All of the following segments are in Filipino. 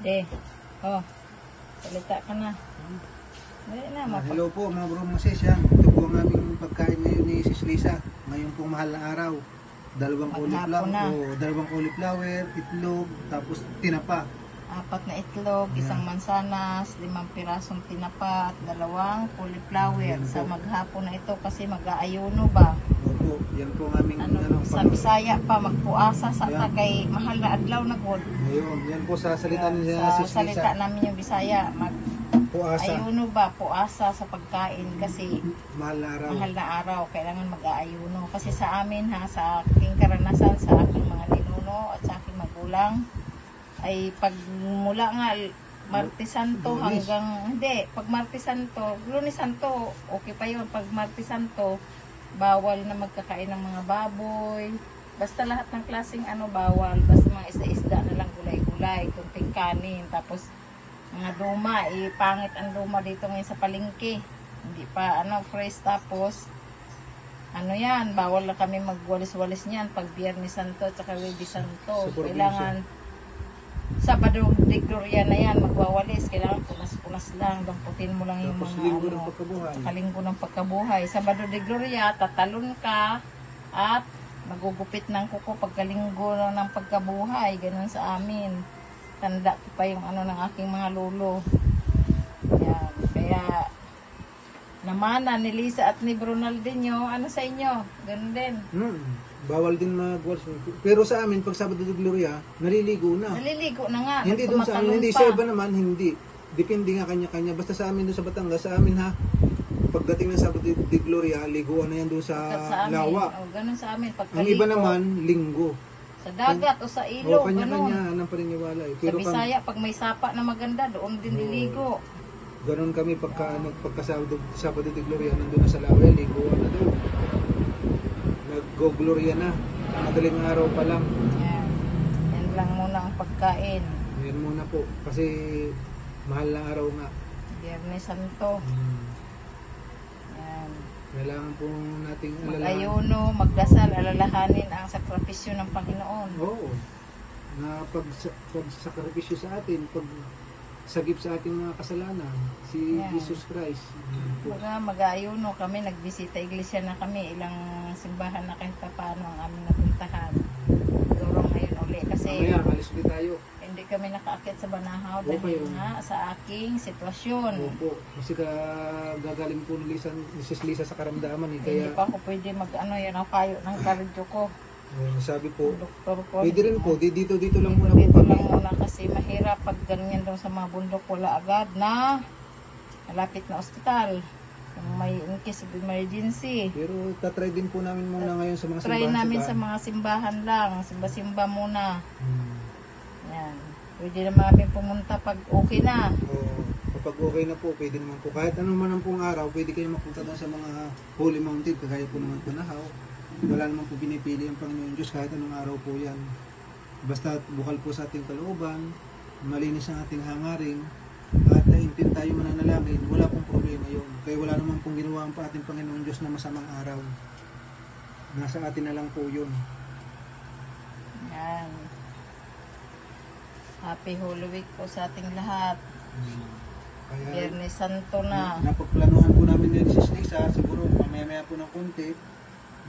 Oh, salita ka na. Dali na, Ah, mapag... hello po mga bro mga sis. Yan. Ito po ang aming pagkain ngayon ni Sis Lisa. Ngayon pong mahal na araw. Dalawang Maghapon cauliflower, na. o, dalawang cauliflower, itlog, tapos tinapa. Apat na itlog, isang mansanas, limang pirasong tinapa at dalawang cauliflower. Yan Sa po. maghapon na ito kasi mag-aayuno ba? Opo, yan po ang aming Ano, ano, sa Bisaya pa, magpuasa sa Yan. kay mahal na adlaw na god. Ngayon, yan po sa salita ni sa Sis salita namin yung Bisaya, mag Puasa, ayuno ba, puasa sa pagkain kasi mahal na araw. mahal na araw, kailangan mag-aayuno. Kasi sa amin ha, sa aking karanasan, sa aking mga ninuno at sa aking magulang, ay pag mula nga Martes Santo hanggang, hindi, pag Martes Santo, Lunes Santo, okay pa yun. Pag Martes Santo, bawal na magkakain ng mga baboy. Basta lahat ng klaseng ano, bawal. Basta mga isda-isda na lang gulay-gulay, kunting kanin. Tapos, mga duma, eh, pangit ang duma dito ngayon sa palengke. Hindi pa, ano, fresh. Tapos, ano yan, bawal na kami magwalis-walis niyan pag Biyernes Santo at saka Wedi Santo. Kailangan, Sabado de Gloria na yan, magwawalis. Kailangan punas-punas lang, damputin mo lang yung Tapos mga linggo ng ano, pagkabuhay. Kalinggo ng pagkabuhay. Sabado de Gloria, tatalon ka at magugupit ng kuko pagkalinggo ng pagkabuhay. Ganun sa amin. Tanda ko pa yung ano ng aking mga lolo. Yan. Kaya namana ni Lisa at ni Brunaldinho, ano sa inyo? Ganun din. Hmm, bawal din magwalis. Pero sa amin, pag Sabado de Gloria, naliligo na. Naliligo na nga. Hindi doon sa amin, hindi pa. sa iba naman, hindi. Depende nga kanya-kanya. Basta sa amin doon sa Batangas, sa amin ha, pagdating ng Sabado de Gloria, liguan na yan doon sa, Pagkat sa amin. lawa. O, ganun sa amin. Ang iba naman, linggo. Sa dagat o sa O, ilog. ganun. kanya-kanya ng paniniwala. Eh. Sa Pero kami, Bisaya, pag may sapa na maganda, doon din niligo. Ganun kami pagka, pagka Sabado, Sabado de Gloria, nandun na sa lawa, liguan na doon. Nag-go-gloria na. Madaling araw pa lang. Yan. Yan lang muna ang pagkain. Yan muna po. Kasi mahal na araw nga. Biyernes Santo. Hmm. Yan. Kailangan po nating alalahan. Mag-ayuno, magdasal, alalahanin ang sakripisyo ng Panginoon. Oo. Na pag, pag sakripisyo sa atin, pag sagip sa ating mga kasalanan, si Yeah. Jesus Christ. Baga mag-ayuno kami, nagbisita iglesia na kami, ilang simbahan na kahit pa paano ang aming napuntahan. Siguro ngayon uli. Kasi Mamaya, alis ulit tayo. hindi kami nakaakit sa Banahaw Okay. dahil nga sa aking sitwasyon. Opo. Kasi ka gagaling po ni Lisa, ni Sis Lisa sa karamdaman. Eh. Hindi Kaya, pa ako pwede mag ano yan ang payo ng cardio ko. eh, sabi po, doktor ko. pwede rin po, di- dito, dito lang muna po dito kami. lang muna kasi mahirap pag ganyan daw sa mga bundok wala agad na malapit na ospital. Kung may in case of emergency. Pero tatry din po namin muna ngayon sa mga Try simbahan. namin sa mga simbahan lang. Simba-simba muna. Hmm. Yan. Pwede naman kami pumunta pag okay na. Oo. kapag okay na po, pwede naman po. Kahit ano man ang pong araw, pwede kayo mapunta doon sa mga holy mountain, kagaya po naman po Nahaw. Wala naman po pinipili ang Panginoon Diyos kahit anong araw po yan. Basta bukal po sa ating kalooban, malinis ang ating hangaring, at naintin tayo mananalangin, wala pong problema yun. Kaya wala naman pong ginawa ang pa ating Panginoon Diyos na masamang araw. Nasa atin na lang po yun. Yan. Happy Holy Week po sa ating lahat. Kaya, Biyernes Santo na. Napagplanuhan po namin ni Sis Lisa, siguro mamaya-maya po ng konti,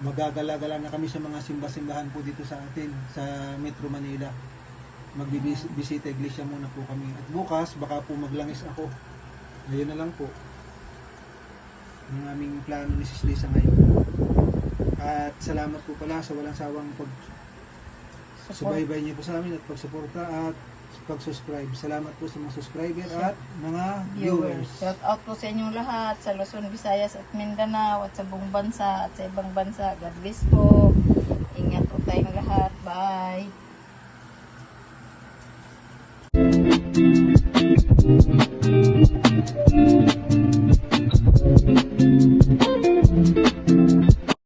magagala-gala na kami sa mga simba-simbahan po dito sa atin, sa Metro Manila. Magbibisita iglesia muna po kami. At bukas, baka po maglangis ako. Ayun na lang po. Ang aming plano ni Sis Lisa ngayon. At salamat po pala sa walang sawang pag subaybay niyo po sa amin at pagsuporta at pag-subscribe. Salamat po sa mga subscriber at mga viewers. viewers. Shout out po sa inyong lahat sa Luzon, Visayas at Mindanao at sa buong bansa at sa ibang bansa. God bless po. Ingat po tayong lahat. Bye. Thank you.